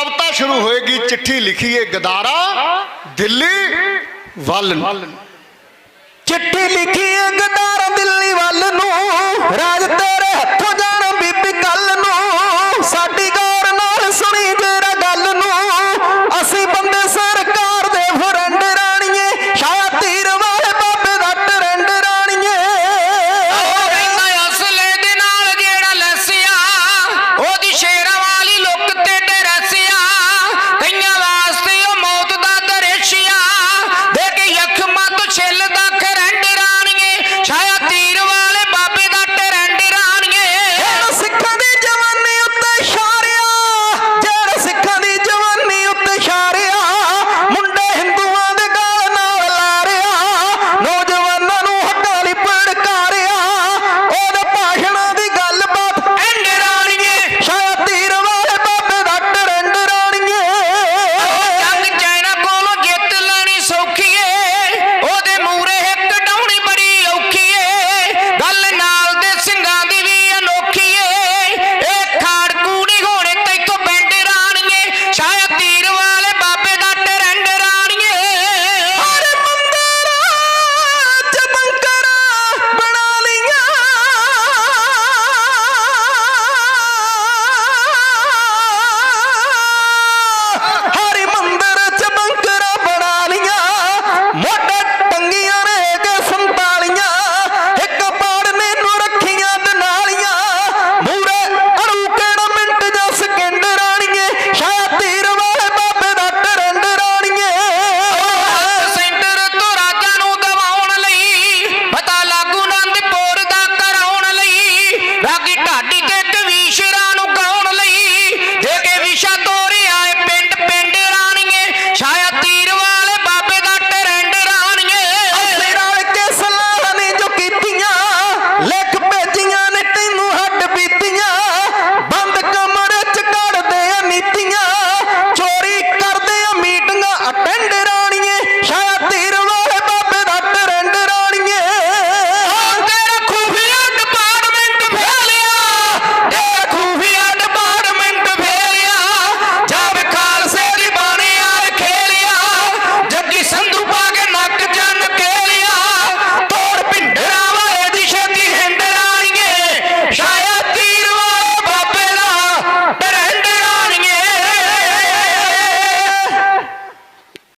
ਕਵਿਤਾ ਸ਼ੁਰੂ ਹੋਏਗੀ, ਚਿੱਠੀ ਲਿਖੀਏ, ਗਦਾਰਾ, ਦਿੱਲੀ, ਵੱਲ ਨੂੰ। ਚਿੱਠੀ ਲਿਖੀਏ, ਗਦਾਰਾ, ਦਿੱਲੀ ਵੱਲ ਨੂੰ। ਰਾਜ ਢਾਡੀ ਤੇ ਦਵੀਸ਼ ਰਾਮ